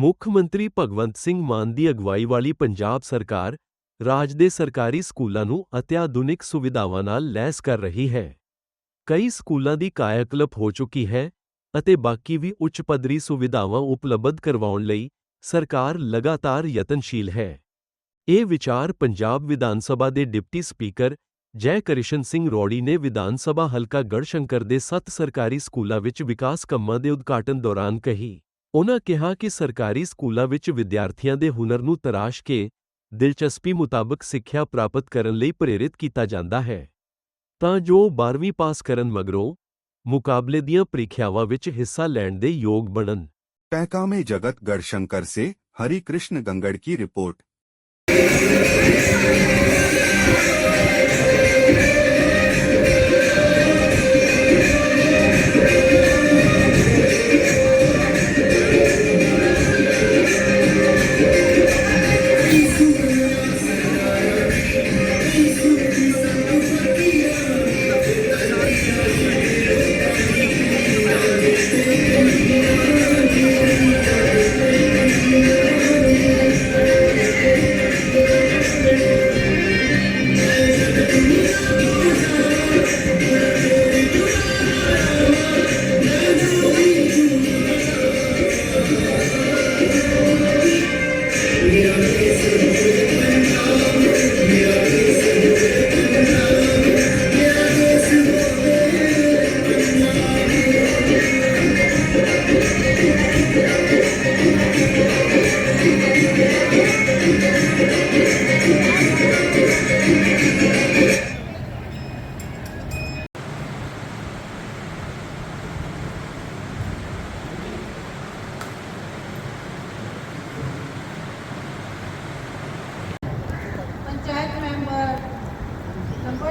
ਮੁੱਖ ਮੰਤਰੀ ਭਗਵੰਤ ਸਿੰਘ ਮਾਨ ਦੀ ਅਗਵਾਈ ਵਾਲੀ ਪੰਜਾਬ ਸਰਕਾਰ ਰਾਜ ਦੇ ਸਰਕਾਰੀ ਸਕੂਲਾਂ ਨੂੰ ਅਤਿਆਧੁਨਿਕ ਸੁਵਿਧਾਵਾਂ ਨਾਲ ਲੈਸ ਕਰ ਰਹੀ ਹੈ। ਕਈ ਸਕੂਲਾਂ ਦੀ ਕਾਇਆਕਲਪ ਹੋ ਚੁੱਕੀ ਹੈ ਅਤੇ ਬਾਕੀ ਵੀ ਉੱਚ ਪੱਧਰੀ ਸੁਵਿਧਾਵਾਂ ਉਪਲਬਧ ਕਰਵਾਉਣ ਲਈ ਸਰਕਾਰ ਲਗਾਤਾਰ ਯਤਨਸ਼ੀਲ ਹੈ। ਇਹ ਵਿਚਾਰ ਪੰਜਾਬ ਵਿਧਾਨ ਸਭਾ ਦੇ ਡਿਪਟੀ ਸਪੀਕਰ ਜੈ ਕ੍ਰਿਸ਼ਨ ਸਿੰਘ ਰੋੜੀ ਨੇ ਵਿਧਾਨ ਸਭਾ ਹਲਕਾ ਗੜਸ਼ੰਕਰ ਦੇ ਸੱਤ ਸਰਕਾਰੀ ਸਕੂਲਾਂ ਵਿੱਚ ਵਿਕਾਸ ਕੰਮਾਂ ਦੇ ਉਦਘਾਟਨ ਦੌਰਾਨ ਕਹੀ। ਉਨ੍ਹਾਂ ਕਿਹਾ ਕਿ ਸਰਕਾਰੀ ਸਕੂਲਾਂ ਵਿੱਚ ਵਿਦਿਆਰਥੀਆਂ ਦੇ ਹੁਨਰ ਨੂੰ ਤਰਾਸ਼ ਕੇ ਦਿਲਚਸਪੀ ਮੁਤਾਬਕ ਸਿੱਖਿਆ ਪ੍ਰਾਪਤ ਕਰਨ ਲਈ ਪ੍ਰੇਰਿਤ ਕੀਤਾ ਜਾਂਦਾ ਹੈ ਤਾਂ ਜੋ 12ਵੀਂ ਪਾਸ ਕਰਨ ਮਗਰੋਂ ਮੁਕਾਬਲੇ ਦੀਆਂ ਪ੍ਰੀਖਿਆਵਾਂ ਵਿੱਚ ਹਿੱਸਾ ਲੈਣ ਦੇ ਯੋਗ ਬਣਨ पैका में जगत गढ़शंकर से हरि कृष्ण गंगड़ की रिपोर्ट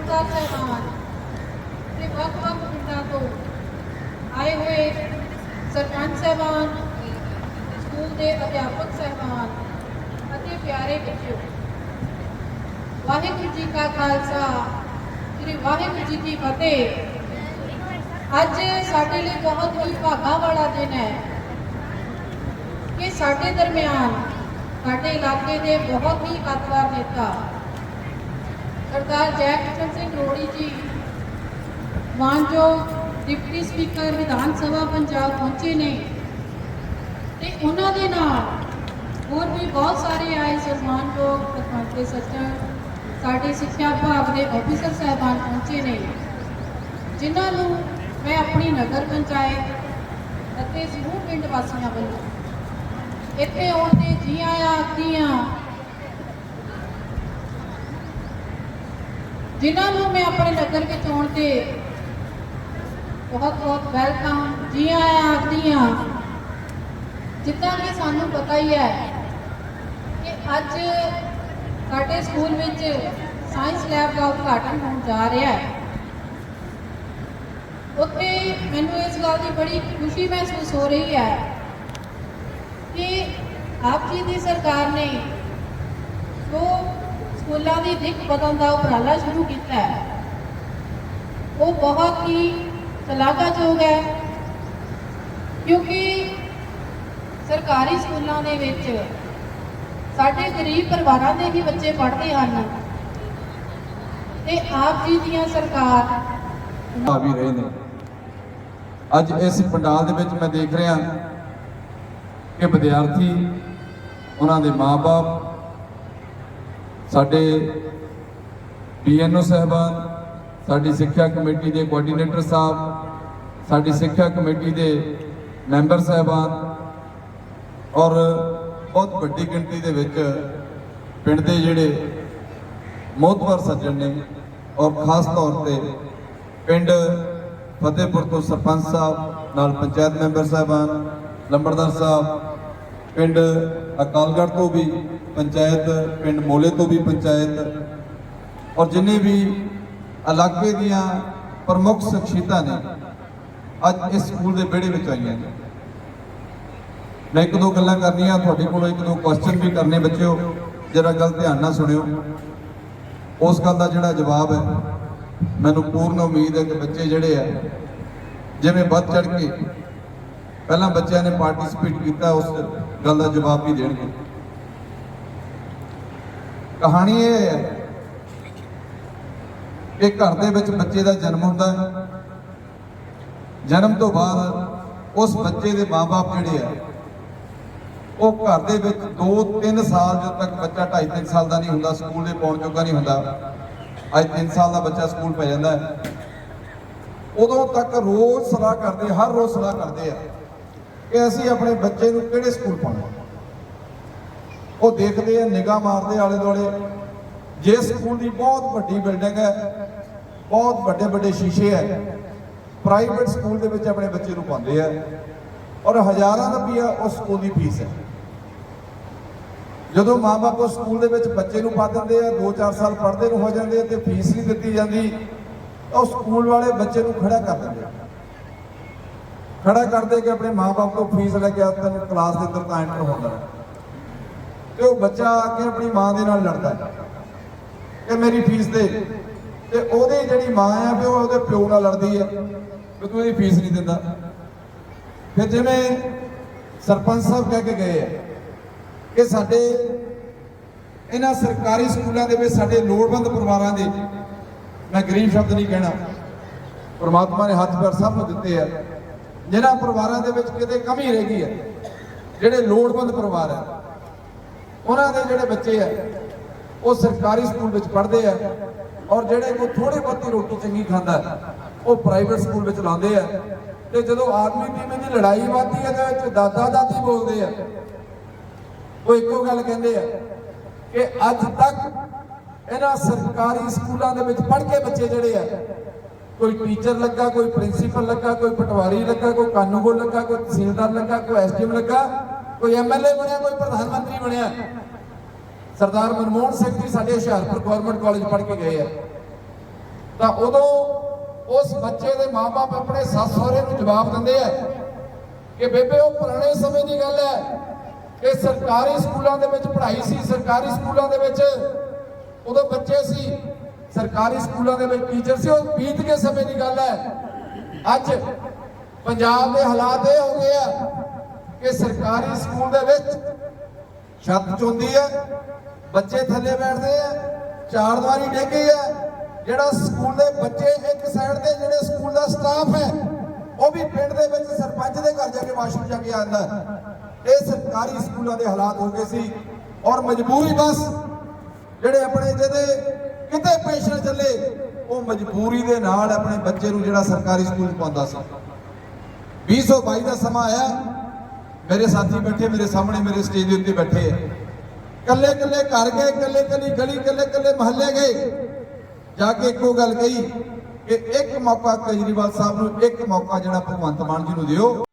ਨੰਬਰਦਾਰ ਸਾਹਿਬਾਨ ਤੇ ਵੱਖ-ਵੱਖ ਪਿੰਡਾਂ ਤੋਂ ਆਏ ਹੋਏ ਸਰਪੰਚ ਸਾਹਿਬਾਨ ਸਕੂਲ ਦੇ ਅਧਿਆਪਕ ਸਾਹਿਬਾਨ ਅਤੇ ਪਿਆਰੇ ਬੱਚਿਓ ਵਾਹਿਗੁਰੂ ਜੀ ਕਾ ਖਾਲਸਾ ਸ੍ਰੀ ਵਾਹਿਗੁਰੂ ਜੀ ਕੀ ਫਤਿਹ ਅੱਜ ਸਾਡੇ ਲਈ ਬਹੁਤ ਹੀ ਭਾਗਾ ਵਾਲਾ ਦਿਨ ਹੈ ਕਿ ਸਾਡੇ ਦਰਮਿਆਨ ਸਾਡੇ ਇਲਾਕੇ ਦੇ ਬਹੁਤ ਹੀ ਕੱਦਵਾਰ ਨੇਤਾ ਸਰਦਾਰ ਜੈ ਸਿੰਘ ਰੋੜੀ ਜੀ ਮਾਨਯੋਗ ਡਿਪਟੀ ਸਪੀਕਰ ਵਿਧਾਨ ਸਭਾ ਪੰਜਾਬ ਪਹੁੰਚੇ ਨੇ ਤੇ ਉਹਨਾਂ ਦੇ ਨਾਲ ਹੋਰ ਵੀ ਬਹੁਤ ਸਾਰੇ ਆਏ ਸਨਮਾਨਯੋਗ ਪਤਵੰਤੇ ਸੱਜਣ, ਸਾਡੇ ਸਿੱਖਿਆ ਵਿਭਾਗ ਦੇ ਅਫੀਸਰ ਸਾਹਿਬਾਨ ਪਹੁੰਚੇ ਨੇ, ਜਿਨ੍ਹਾਂ ਨੂੰ ਮੈਂ ਆਪਣੀ ਨਗਰ ਪੰਚਾਇਤ ਅਤੇ ਸਮੂਹ ਪਿੰਡ ਵਾਸੀਆਂ ਵੱਲੋਂ ਇੱਥੇ ਆਉਣ ਦੇ ਜੀ ਆਇਆਂ ਆਖਦੀਆਂ ਜਿਨ੍ਹਾਂ ਨੂੰ ਮੈਂ ਆਪਣੇ ਨਗਰ ਵਿੱਚ ਆਉਣ ਤੇ ਬਹੁਤ ਬਹੁਤ ਵੈਲਕਮ ਜੀ ਆਇਆਂ ਆਖਦੀਆਂ, ਜਿੱਦਾਂ ਕਿ ਸਾਨੂੰ ਪਤਾ ਹੀ ਹੈ ਕਿ ਅੱਜ ਸਾਡੇ ਸਕੂਲ ਵਿੱਚ ਸਾਇੰਸ ਲੈਬ ਦਾ ਉਦਘਾਟਨ ਹੋਣ ਜਾ ਰਿਹਾ ਹੈ। ਉੱਥੇ ਮੈਨੂੰ ਇਸ ਗੱਲ ਦੀ ਬੜੀ ਖੁਸ਼ੀ ਮਹਿਸੂਸ ਹੋ ਰਹੀ ਹੈ ਕਿ ਆਪ ਜੀ ਦੀ ਸਰਕਾਰ ਨੇ ਉਹ ਸਕੂਲਾਂ ਦੀ ਦਿੱਖ ਬਦਲਣ ਦਾ ਉਪਰਾਲਾ ਸ਼ੁਰੂ ਕੀਤਾ ਹੈ। ਉਹ ਬਹੁਤ ਹੀ ਸ਼ਲਾਘਾਯੋਗ ਹੈ, ਕਿਉਂਕਿ ਸਰਕਾਰੀ ਸਕੂਲਾਂ ਦੇ ਵਿੱਚ ਸਾਡੇ ਗਰੀਬ ਪਰਿਵਾਰਾਂ ਦੇ ਵੀ ਬੱਚੇ ਪੜ੍ਹਦੇ ਹਨ ਤੇ ਆਪ ਜੀ ਦੀਆਂ ਸਰਕਾਰ ਆ ਵੀ ਰਹੇ ਨੇ। ਅੱਜ ਇਸ ਪੰਡਾਲ ਦੇ ਵਿੱਚ ਮੈਂ ਦੇਖ ਰਿਹਾ ਕਿ ਵਿਦਿਆਰਥੀ, ਉਹਨਾਂ ਦੇ ਮਾਪੇ ਸਾਡੇ ਪੀਐਨਓ ਸਹਿਬਾਨ, ਸਾਡੀ ਸਿੱਖਿਆ ਕਮੇਟੀ ਦੇ ਕੋਆਰਡੀਨੇਟਰ ਸਾਹਿਬ, ਸਾਡੀ ਸਿੱਖਿਆ ਕਮੇਟੀ ਦੇ ਮੈਂਬਰ ਸਹਿਬਾਨ ਔਰ ਬਹੁਤ ਵੱਡੀ ਗਿਣਤੀ ਦੇ ਵਿੱਚ ਪਿੰਡ ਦੇ ਜਿਹੜੇ ਮੋਹਤਵਰ ਸੱਜਣ ਨੇ ਔਰ ਖਾਸ ਤੌਰ ਤੇ ਪਿੰਡ ਫਤਿਹਪੁਰ ਤੋਂ ਸਰਪੰਚ ਸਾਹਿਬ, ਨਾਲ ਪੰਚਾਇਤ ਮੈਂਬਰ ਸਾਹਿਬਾਨ, ਲੰਬੜਦਾਰ ਸਾਹਿਬ, ਪਿੰਡ ਅਕਾਲਗੜ੍ਹ ਤੋਂ ਵੀ ਪੰਚਾਇਤ ਪਿੰਡ ਮੋਲੇ ਤੋਂ ਵੀ ਪੰਚਾਇਤ ਔਰ ਜਿੰਨੇ ਵੀ ਇਲਾਕੇ ਦੀਆਂ ਪ੍ਰਮੁੱਖ ਸ਼ਖਸੀਅਤਾਂ ਨੇ, ਅੱਜ ਇਸ ਸਕੂਲ ਦੇ ਵਿਹੜੇ ਵਿੱਚ ਆਈਆਂ ਨੇ। ਮੈਂ ਇੱਕ ਦੋ ਗੱਲਾਂ ਕਰਨੀਆਂ, ਤੁਹਾਡੇ ਕੋਲੋਂ ਇੱਕ ਦੋ ਕੁਐਸਚਨ ਵੀ ਕਰਨੇ ਬੱਚਿਓ, ਜਰਾ ਗੱਲ ਧਿਆਨ ਨਾਲ ਸੁਣਿਓ। ਉਸ ਗੱਲ ਦਾ ਜਿਹੜਾ ਜਵਾਬ ਹੈ, ਮੈਨੂੰ ਪੂਰਨ ਉਮੀਦ ਹੈ ਕਿ ਬੱਚੇ ਜਿਹੜੇ ਆ, ਜਿਵੇਂ ਵੱਧ ਚੜ ਕੇ ਪਹਿਲਾਂ ਬੱਚਿਆਂ ਨੇ ਪਾਰਟਿਸਿਪੇਟ ਕੀਤਾ, ਉਸ ਗੱਲ ਦਾ ਜਵਾਬ ਵੀ ਦੇਣਗੇ। ਕਹਾਣੀ ਇਹ ਹੈ ਕਿ ਘਰ ਦੇ ਵਿੱਚ ਬੱਚੇ ਦਾ ਜਨਮ ਹੁੰਦਾ ਹੈ। ਜਨਮ ਤੋਂ ਬਾਅਦ ਉਸ ਬੱਚੇ ਦੇ ਮਾਪੇ ਜਿਹੜੇ ਆ, ਉਹ ਘਰ ਦੇ ਵਿੱਚ 2-3 ਸਾਲ ਜਦੋਂ ਤੱਕ ਬੱਚਾ 2.5-3 ਸਾਲ ਦਾ ਨਹੀਂ ਹੁੰਦਾ, ਸਕੂਲ ਦੇ ਪਾਉਣ ਜੋਗਾ ਨਹੀਂ ਹੁੰਦਾ, ਅੱਜ 3 ਸਾਲ ਦਾ ਬੱਚਾ ਸਕੂਲ ਪੈ ਜਾਂਦਾ ਹੈ। ਉਦੋਂ ਤੱਕ ਰੋਜ਼ ਸਲਾਹ ਕਰਦੇ, ਹਰ ਰੋਜ਼ ਸਲਾਹ ਕਰਦੇ ਆ ਕਿ ਅਸੀਂ ਆਪਣੇ ਬੱਚੇ ਨੂੰ ਕਿਹੜੇ ਸਕੂਲ ਪਾਉਣਾ। ਉਹ ਦੇਖਦੇ ਆ, ਨਿਗਾਹ ਮਾਰਦੇ ਆਲੇ ਦੁਆਲੇ ਜੇ ਸਕੂਲ ਦੀ ਬਹੁਤ ਵੱਡੀ ਬਿਲਡਿੰਗ ਹੈ, ਬਹੁਤ ਵੱਡੇ ਵੱਡੇ ਸ਼ੀਸ਼ੇ ਹੈ ਪ੍ਰਾਈਵੇਟ ਸਕੂਲ ਦੇ ਵਿੱਚ ਆਪਣੇ ਬੱਚੇ ਨੂੰ ਪਾਉਂਦੇ ਆ ਔਰ ਹਜ਼ਾਰਾਂ ਰੁਪਈਆ ਉਸ ਸਕੂਲ ਦੀ ਫੀਸ ਹੈ। ਜਦੋਂ ਮਾਪੇ ਉਸ ਸਕੂਲ ਦੇ ਵਿੱਚ ਬੱਚੇ ਨੂੰ ਪਾ ਦਿੰਦੇ ਆ 2-4 ਸਾਲ ਪੜ੍ਹਦੇ ਨੂੰ ਹੋ ਜਾਂਦੇ ਆ ਤੇ ਫੀਸ ਨਹੀਂ ਦਿੱਤੀ ਜਾਂਦੀ, ਤਾਂ ਉਹ ਸਕੂਲ ਵਾਲੇ ਬੱਚੇ ਨੂੰ ਖੜਾ ਕਰ ਦਿੰਦੇ ਆ। ਖੜਾ ਕਰਦੇ ਕਿ ਆਪਣੇ ਮਾਪੇ ਤੋਂ ਫੀਸ ਲੈ ਕੇ ਆ, ਤੈਨੂੰ ਕਲਾਸ ਦੇ ਅੰਦਰ ਤਾਂ ਐਂਟਰ ਹੁੰਦਾ ਹੈ। ਤੇ ਉਹ ਬੱਚਾ ਆ ਕੇ ਆਪਣੀ ਮਾਂ ਦੇ ਨਾਲ ਲੜਦਾ ਹੈ। ਕਿ ਮੇਰੀ ਫੀਸ ਦੇ। ਤੇ ਉਹਦੀ ਜਿਹੜੀ ਮਾਂ ਆ ਵੀ ਉਹ ਉਹਦੇ ਪਿਓ ਨਾਲ ਲੜਦੀ ਆ ਕਿ ਤੂੰ ਇਹਦੀ ਫੀਸ ਨਹੀਂ ਦਿੰਦਾ। ਫਿਰ ਜਿਵੇਂ ਸਰਪੰਚ ਸਾਹਿਬ ਕਹਿ ਕੇ ਗਏ ਆ ਕਿ ਸਾਡੇ ਇਹਨਾਂ ਸਰਕਾਰੀ ਸਕੂਲਾਂ ਦੇ ਵਿੱਚ ਸਾਡੇ ਲੋੜਵੰਦ ਪਰਿਵਾਰਾਂ ਦੇ, ਮੈਂ ਗਰੀਬ ਸ਼ਬਦ ਨਹੀਂ ਕਹਿਣਾ, ਪਰਮਾਤਮਾ ਨੇ ਹੱਥ ਪੈਰ ਸਭ ਨੂੰ ਦਿੱਤੇ ਆ, ਜਿਨ੍ਹਾਂ ਪਰਿਵਾਰਾਂ ਦੇ ਵਿੱਚ ਕਿਤੇ ਕਮੀ ਰਹਿ ਗਈ ਹੈ, ਜਿਹੜੇ ਲੋੜਵੰਦ ਪਰਿਵਾਰ ਹੈ ਉਹਨਾਂ ਦੇ ਜਿਹੜੇ ਬੱਚੇ ਆ, ਉਹ ਸਰਕਾਰੀ ਸਕੂਲ ਵਿੱਚ ਪੜ੍ਹਦੇ ਆ ਔਰ ਜਿਹੜੇ ਕੋਈ ਥੋੜੀ ਬਹੁਤੀ ਰੋਟੀ ਚੰਗੀ ਖਾਂਦਾ, ਉਹ ਪ੍ਰਾਈਵੇਟ ਸਕੂਲ ਵਿੱਚ ਲਾਉਂਦੇ ਆ। ਤੇ ਜਦੋਂ ਆਦਮੀ ਟੀਮ ਦੀ ਲੜਾਈ ਵੱਧਦੀ ਹੈ ਤੇ ਵਿੱਚ ਦਾਦਾ ਦਾਦੀ ਬੋਲਦੇ ਆ। ਉਹ ਇੱਕੋ ਗੱਲ ਕਹਿੰਦੇ ਆ ਕਿ ਅੱਜ ਤੱਕ ਇਹਨਾਂ ਸਰਕਾਰੀ ਸਕੂਲਾਂ ਦੇ ਵਿੱਚ ਪੜ੍ਹ ਕੇ ਬੱਚੇ ਜਿਹੜੇ ਆ, ਕੋਈ ਟੀਚਰ ਲੱਗਾ, ਕੋਈ ਪ੍ਰਿੰਸੀਪਲ ਲੱਗਾ, ਕੋਈ ਪਟਵਾਰੀ ਲੱਗਾ, ਕੋਈ ਕਾਨੂੰਗੋ ਲੱਗਾ, ਕੋਈ ਤਹਿਸੀਲਦਾਰ ਲੱਗਾ, ਕੋਈ ਐਸਡੀਐਮ ਲੱਗਾ ਕੋਈ ਐਮਐਲਏ ਬਣਿਆ, ਕੋਈ ਪ੍ਰਧਾਨ ਮੰਤਰੀ ਬਣਿਆ। ਸਰਦਾਰ ਮਨਮੋਹਨ ਸਿੰਘ ਜੀ ਸਾਡੇ ਹੁਸ਼ਿਆਰਪੁਰ ਗਵਰਨਮੈਂਟ ਕਾਲਜ ਪੜ੍ਹ ਕੇ ਗਏ ਆ। ਤਾਂ ਉਦੋਂ ਉਸ ਬੱਚੇ ਦੇ ਮਾਪੇ ਆਪਣੇ ਸੱਸ ਸਹੁਰੇ ਨੂੰ ਜਵਾਬ ਦਿੰਦੇ ਆ ਕਿ ਬੇਬੇ, ਉਹ ਪੁਰਾਣੇ ਸਮੇਂ ਦੀ ਗੱਲ ਹੈ ਕਿ ਸਰਕਾਰੀ ਸਕੂਲਾਂ ਦੇ ਵਿੱਚ ਪੜ੍ਹਾਈ ਸੀ, ਸਰਕਾਰੀ ਸਕੂਲਾਂ ਦੇ ਵਿੱਚ ਉਦੋਂ ਬੱਚੇ ਸੀ, ਸਰਕਾਰੀ ਸਕੂਲਾਂ ਦੇ ਵਿੱਚ ਟੀਚਰ ਸੀ, ਉਹ ਬੀਤ ਕੇ ਸਮੇਂ ਦੀ ਗੱਲ ਹੈ। ਅੱਜ ਪੰਜਾਬ ਦੇ ਹਾਲਾਤ ਇਹ ਹੋ ਗਏ ਆ ਕਿ ਸਰਕਾਰੀ ਸਕੂਲ ਦੇ ਵਿੱਚ ਛੱਤ ਚੁੰਦੀ ਹੈ, ਬੱਚੇ ਥੱਲੇ ਬੈਠਦੇ ਆ, ਚਾਰ ਦੀਵਾਰੀ ਡੇਗੀ ਹੈ ਜਿਹੜਾ ਸਕੂਲ ਦੇ ਬੱਚੇ ਇੱਕ ਸਾਈਡ ਤੇ, ਜਿਹੜੇ ਸਕੂਲ ਦਾ ਸਟਾਫ ਹੈ, ਉਹ ਵੀ ਪਿੰਡ ਦੇ ਵਿੱਚ ਸਰਪੰਚ ਦੇ ਘਰ ਜਾ ਕੇ ਵਾਸ਼ਰੂਮ ਜਾ ਕੇ ਆਉਂਦਾ ਇਹ ਸਰਕਾਰੀ ਸਕੂਲਾਂ ਦੇ ਹਾਲਾਤ ਹੋ ਗਏ ਸੀ। ਔਰ ਮਜਬੂਰੀ ਬਸ, ਜਿਹੜੇ ਆਪਣੇ ਜਿਹਦੇ ਕਿਤੇ ਪੈਸ਼ਨ ਚੱਲੇ, ਉਹ ਮਜਬੂਰੀ ਦੇ ਨਾਲ ਆਪਣੇ ਬੱਚੇ ਨੂੰ ਜਿਹੜਾ ਸਰਕਾਰੀ ਸਕੂਲ 'ਚ ਪਾਉਂਦਾ ਸੀ। 2022 ਦਾ ਸਮਾਂ ਆਇਆ। ਮੇਰੇ ਸਾਥੀ ਬੈਠੇ, ਮੇਰੇ ਸਾਹਮਣੇ ਮੇਰੇ ਸਟੇਜ ਦੇ ਉੱਤੇ ਬੈਠੇ ਆ। ਕੱਲੇ ਕੱਲੇ ਘਰ ਗਏ ਕੱਲੇ ਕੱਲੀ ਗਲੀ ਕੱਲੇ ਕੱਲੇ ਮਹੱਲੇ ਗਏ। ਜਾ ਕੇ ਇੱਕੋ ਗੱਲ ਕਹੀ ਕਿ ਇੱਕ ਮੌਕਾ ਕੇਜਰੀਵਾਲ ਸਾਹਿਬ ਨੂੰ, ਇੱਕ ਮੌਕਾ ਜਿਹੜਾ ਭਗਵੰਤ ਮਾਨ ਜੀ ਨੂੰ ਦਿਓ।